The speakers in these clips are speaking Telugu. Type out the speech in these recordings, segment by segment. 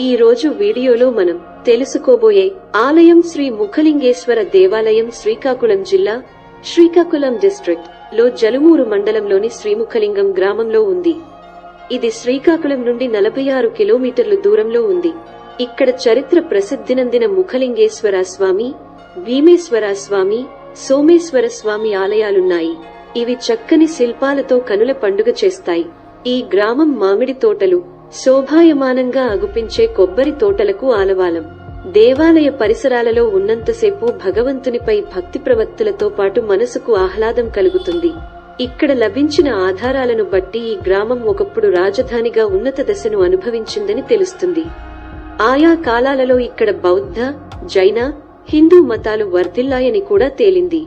ఈ రోజు వీడియోలో మనం తెలుసుకోబోయే ఆలయం శ్రీ ముఖలింగేశ్వర దేవాలయం శ్రీకాకుళం జిల్లా శ్రీకాకుళం డిస్ట్రిక్ట్లో జలుమూరు మండలంలోని శ్రీముఖలింగం గ్రామంలో ఉంది. ఇది శ్రీకాకుళం నుండి నలభై ఆరు కిలోమీటర్లు దూరంలో ఉంది. ఇక్కడ చరిత్ర ప్రసిద్ధినందిన ముఖలింగేశ్వర స్వామి భీమేశ్వర స్వామి సోమేశ్వర స్వామి ఆలయాలున్నాయి. ఇవి చక్కని శిల్పాలతో కనుల పండుగ చేస్తాయి. ఈ గ్రామం మామిడి తోటలు శోభాయమానంగా అగుపించే కొబ్బరి తోటలకు ఆలవాలం. దేవాలయ పరిసరాలలో ఉన్నంతసేపు భగవంతునిపై భక్తి ప్రవత్తులతో పాటు మనసుకు ఆహ్లాదం కలుగుతుంది. ఇక్కడ లభించిన ఆధారాలను బట్టి ఈ గ్రామం ఒకప్పుడు రాజధానిగా ఉన్నత దశను అనుభవించిందని తెలుస్తుంది. ఆయా కాలాలలో ఇక్కడ బౌద్ధ జైన హిందూ మతాలు వర్ధిల్లాయని కూడా తేలింది.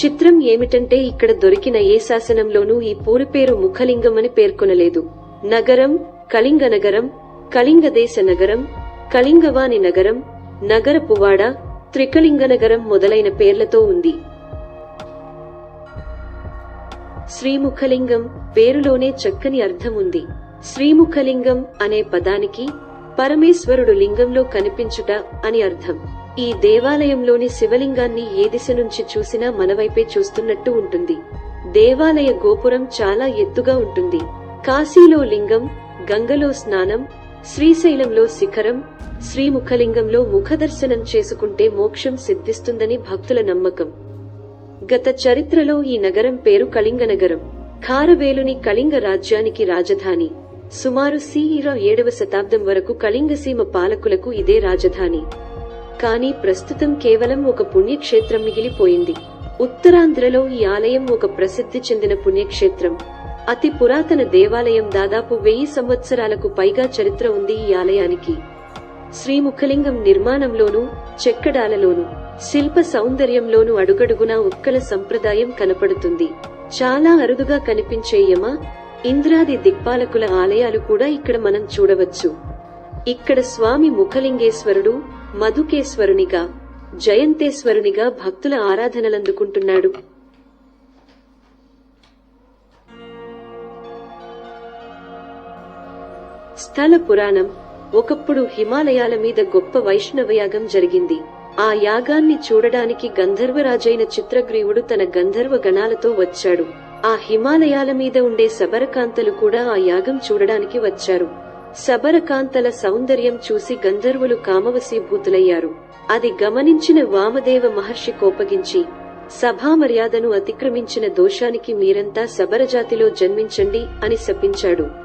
చిత్రం ఏమిటంటే ఇక్కడ దొరికిన ఏ శాసనంలోనూ ఈ పూరి పేరు ముఖలింగమని పేర్కొనలేదు. నగరం కళింగ నగరం కళింగదేశ నగరం కళింగవాని నగరం నగర పువాడ త్రికలింగ నగరం మొదలైన పేర్లతో ఉంది. శ్రీముఖలింగం పేరులోనే చక్కని అర్థం ఉంది. శ్రీముఖలింగం అనే పదానికి పరమేశ్వరుడు లింగంలో కనిపించుట అని అర్థం. ఈ దేవాలయంలోని శివలింగాన్ని ఏ దిశ నుంచి చూసినా మనవైపే చూస్తున్నట్టు ఉంటుంది. దేవాలయ గోపురం చాలా ఎత్తుగా ఉంటుంది. కాశీలో లింగం గంగలో స్నానం శ్రీశైలంలో శిఖరం శ్రీముఖలింగంలో ముఖదర్శనం చేసుకుంటే మోక్షం సిద్ధిస్తుందని భక్తుల నమ్మకం. గత చరిత్రలో ఈ నగరం పేరు కళింగ నగరం ఖారవేలుని కళింగ రాజ్యానికి రాజధాని. సుమారు సీఈర ఏడవ శతాబ్దం వరకు కళింగసీమ పాలకులకు ఇదే రాజధాని. కానీ ప్రస్తుతం కేవలం ఒక పుణ్యక్షేత్రం మిగిలిపోయింది. ఉత్తరాంధ్రలో ఈ ఆలయం ఒక ప్రసిద్ధి చెందిన పుణ్యక్షేత్రం. అతి పురాతన దేవాలయం దాదాపు వెయ్యి సంవత్సరాలకు పైగా చరిత్ర ఉంది ఈ ఆలయానికి. శ్రీముఖలింగం నిర్మాణంలోనూ చెక్కడాలలోనూ శిల్ప సౌందర్యంలోనూ అడుగడుగునా ఉత్కల సంప్రదాయం కనపడుతుంది. చాలా అరుదుగా కనిపించే యమ ఇంద్రాది దిక్పాలకుల ఆలయాలు కూడా ఇక్కడ మనం చూడవచ్చు. ఇక్కడ స్వామి ముఖలింగేశ్వరుడు మధుకేశ్వరునిగా జయంతేశ్వరునిగా భక్తుల ఆరాధనలందుకుంటున్నాడు. స్థల పురాణం. ఒకప్పుడు హిమాలయాల మీద గొప్ప వైష్ణవయాగం జరిగింది. ఆ యాగాన్ని చూడడానికి గంధర్వరాజైన చిత్రగ్రీవుడు తన గంధర్వ గణాలతో వచ్చాడు. ఆ హిమాలయాల మీద ఉండే శబరకాంతలు కూడా ఆ యాగం చూడడానికి వచ్చారు. శబరకాంతల సౌందర్యం చూసి గంధర్వులు కామవశీభూతులయ్యారు. అది గమనించిన వామదేవ మహర్షి కోపగించి సభా మర్యాదను అతిక్రమించిన దోషానికి మీరంతా శబరజాతిలో జన్మించండి అని శపించాడు.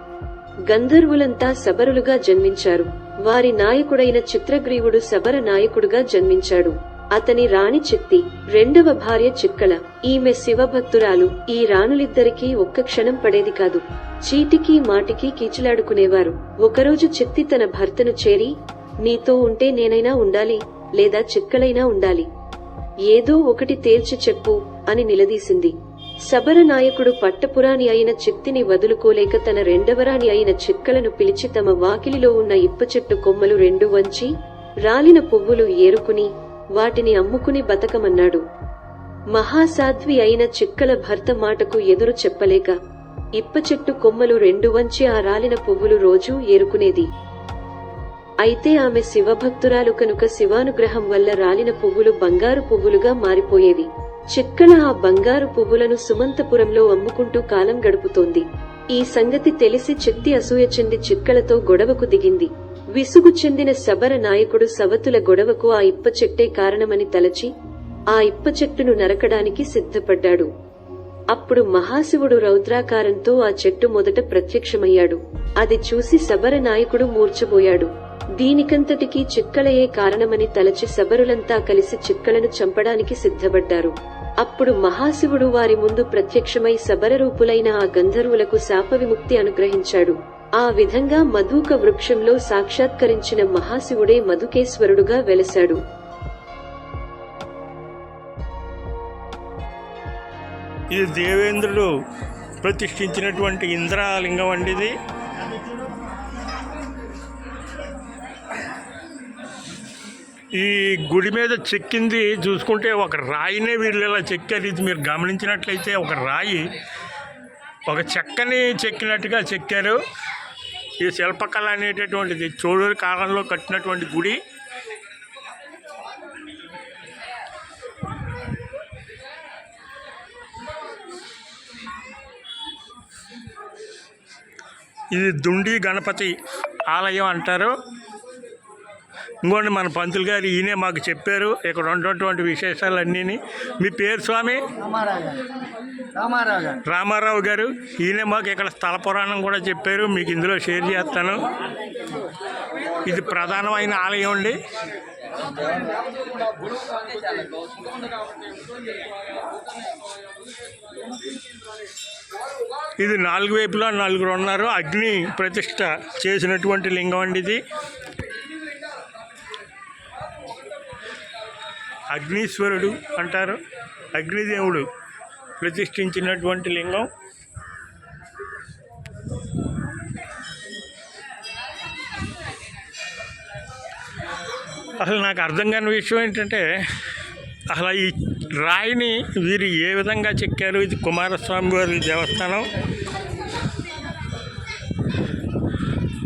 గంధర్వులంతా శబరులుగా జన్మించారు. వారి నాయకుడైన చిత్రగ్రీవుడు శబర నాయకుడుగా జన్మించాడు. అతని రాణి చిత్తి రెండవ భార్య చిక్కల ఈమె శివభక్తురాలు. ఈ రాణులిద్దరికీ ఒక్క క్షణం పడేది కాదు. చీటికి మాటికి కీచులాడుకునేవారు. ఒకరోజు చిత్తి తన భర్తను చేరి నీతో ఉంటే నేనైనా ఉండాలి లేదా చిక్కలైనా ఉండాలి. ఏదో ఒకటి తేల్చి చెప్పు అని నిలదీసింది. శబర నాయకుడు పట్టపురాణి అయిన చిత్తిని వదులుకోలేక తన రెండవరాణి అయిన చిక్కలను పిలిచి తమ వాకిలిలో ఉన్న ఇప్ప చెట్టు కొమ్మలు రెండు వంచి రాలిన పువ్వులు ఏరుకుని వాటిని అమ్ముకుని బతకమన్నాడు. మహాసాధ్వి అయిన చిక్కల భర్త మాటకు ఎదురు చెప్పలేక ఇప్ప చెట్టు కొమ్మలు రెండు వంచి ఆ రాలిన పువ్వులు రోజూ ఏరుకునేది. అయితే ఆమె శివభక్తురాలు కనుక శివానుగ్రహం వల్ల రాలిన పువ్వులు బంగారు పువ్వులుగా మారిపోయేవి. చిక్కల ఆ బంగారు పువ్వులను సుమంతపురంలో అమ్ముకుంటూ కాలం గడుపుతోంది. ఈ సంగతి తెలిసి చిత్తి అసూయ చెంది చిక్కలతో గొడవకు దిగింది. విసుగు చెందిన శబర నాయకుడు సవతుల గొడవకు ఆ ఇప్ప చెట్టే కారణమని తలచి ఆ ఇప్ప చెట్టును నరకడానికి సిద్ధపడ్డాడు. అప్పుడు మహాశివుడు రౌద్రాకారంతో ఆ చెట్టు మొదట ప్రత్యక్షమయ్యాడు. అది చూసి శబర నాయకుడు మూర్చబోయాడు దీనికంతటికీ చిక్కలయే కారణమని తలచి శబరులంతా కలిసి చిక్కలను చంపడానికి సిద్ధపడ్డారు. అప్పుడు మహాశివుడు వారి ముందు ప్రత్యక్షమై శబరరూపులైన ఆ గంధర్వులకు శాప విముక్తి అనుగ్రహించాడు. ఆ విధంగా మధుక వృక్షంలో సాక్షాత్కరించిన మహాశివుడే మధుకేశ్వరుడుగా వెలశాడు. ఇది దేవేంద్రుడు ప్రతిష్ఠించినటువంటి ఇంద్రాలింగం వంటిది ఈ గుడి మీద చెక్కింది చూసుకుంటే ఒక రాయినే వీళ్ళు ఇలా చెక్కారు. ఇది మీరు గమనించినట్లయితే ఒక రాయి ఒక చెక్కని చెక్కినట్టుగా చెక్కారు. ఈ శిల్పకళ అనేటటువంటిది చోళూరు కాలంలో కట్టినటువంటి గుడి. ఇది దుండి గణపతి ఆలయం అంటారు. ఇంకోండి మన పంతులు గారు ఈయనే మాకు చెప్పారు. ఇక్కడ ఉన్నటువంటి విశేషాలన్నీ మీ పేరు స్వామి? రామారావు గారు. ఈయన మాకు ఇక్కడ స్థల పురాణం కూడా చెప్పారు. మీకు ఇందులో షేర్ చేస్తాను. ఇది ప్రధానమైన ఆలయం అండి. ఇది నాలుగు వైపులా నలుగురు ఉన్నారు. అగ్ని ప్రతిష్ట చేసినటువంటి లింగం అండి ఇది. అగ్నీశ్వరుడు అంటారు. అగ్నిదేవుడు ప్రతిష్ఠించినటువంటి లింగం. అసలు నాకు అర్థం కాని విషయం ఏంటంటే అసలు ఈ రాయిని వీరు ఏ విధంగా చెక్కారు? ఇది కుమారస్వామి వారి దేవస్థానం.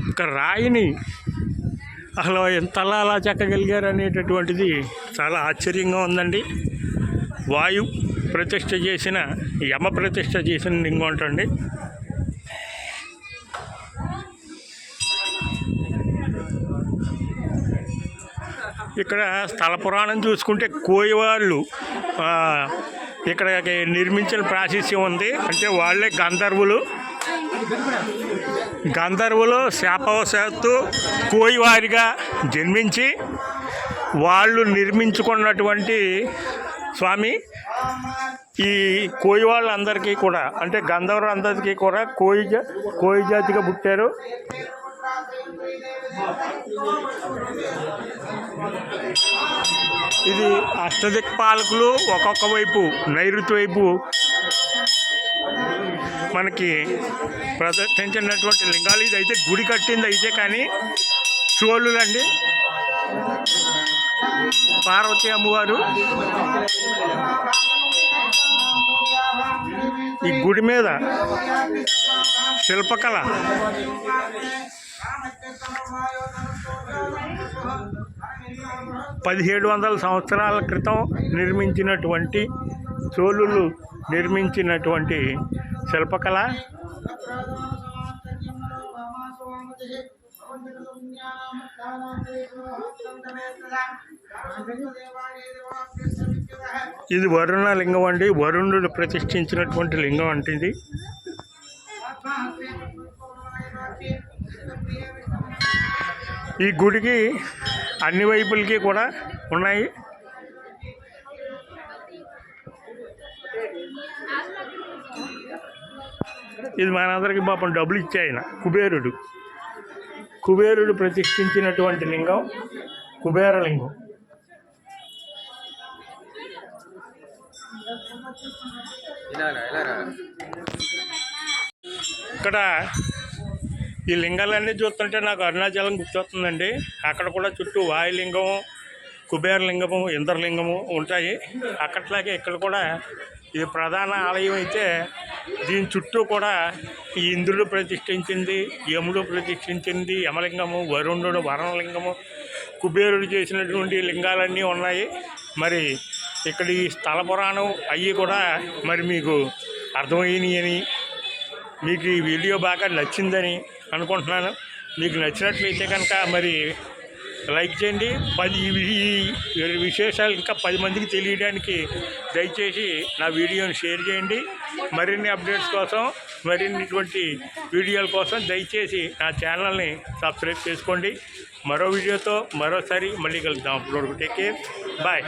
ఒక రాయిని అసలు ఎంతలా అలా చెక్కగలిగారు అనేటటువంటిది చాలా ఆశ్చర్యంగా ఉందండి. వాయు ప్రతిష్ట చేసిన యమ ప్రతిష్ట చేసిన లింగం అంటండి. ఇక్కడ స్థల పురాణం చూసుకుంటే కోయవాళ్ళు ఇక్కడ నిర్మించిన ప్రాశస్యం ఉంది. అంటే వాళ్ళే గంధర్వులు. గంధర్వులు శాపవశాత్తు కోయివారిగా జన్మించి వాళ్ళు నిర్మించుకున్నటువంటి స్వామి ఈ కోయి వాళ్ళందరికీ కూడా అంటే గంధర్వులందరికీ కూడా కోయి కోయి జాతిగా పుట్టారు. ఇది అష్టదిక్పాలకులు ఒక్కొక్క వైపు నైరుతి వైపు మనకి ప్రదర్శించినటువంటి లింగాలు ఇది అయితే గుడి కట్టింది అయితే కానీ చోళులండి పార్వతి అమ్మవారు ఈ గుడి మీద శిల్పకళ పదిహేడు వందల సంవత్సరాల క్రితం నిర్మించినటువంటి చోళులు నిర్మించినటువంటి శిల్పకళ? ఇది వరుణ లింగం అండి. వరుణుడు ప్రతిష్ఠించినటువంటి లింగం అంటే ఇది. ఈ గుడికి అన్ని వైపులకి కూడా ఉన్నాయి. ఇది మనందరికీ పాపం డబ్బులు ఇచ్చే ఆయన కుబేరుడు. కుబేరుడు ప్రతిష్ఠించినటువంటి లింగం కుబేర లింగం ఇక్కడ ఈ లింగాలన్నీ చూస్తుంటే నాకు అరుణాచలం గుర్తొస్తుందండి. అక్కడ కూడా చుట్టూ వాయులింగము కుబేరలింగము ఇంద్రలింగము ఉంటాయి. అక్కట్లాగే ఇక్కడ కూడా ఇది ప్రధాన ఆలయం అయితే దీని చుట్టూ కూడా ఈ ఇంద్రుడు ప్రతిష్ఠించింది యముడు ప్రతిష్ఠించింది యమలింగము వరుణుడు వరణలింగము కుబేరుడు చేసినటువంటి లింగాలన్నీ ఉన్నాయి. మరి ఇక్కడ ఈ స్థల పురాణం అవి కూడా మరి మీకు అర్థమైనవి అని మీకు ఈ వీడియో బాగా నచ్చిందని అనుకుంటున్నాను. మీకు నచ్చినట్లయితే కనుక మరి లైక్ చేయండి. పది ఈ- విశేషాలు ఇంకా పది మందికి తెలియడానికి దయచేసి నా వీడియోని షేర్ చేయండి. మరిన్ని అప్డేట్స్ కోసం మరిన్నిటువంటి వీడియోల కోసం దయచేసి నా ఛానల్ని సబ్స్క్రైబ్ చేసుకోండి. మరో వీడియోతో మరోసారి మళ్ళీ కలుద్దాం. Upload take care. బాయ్.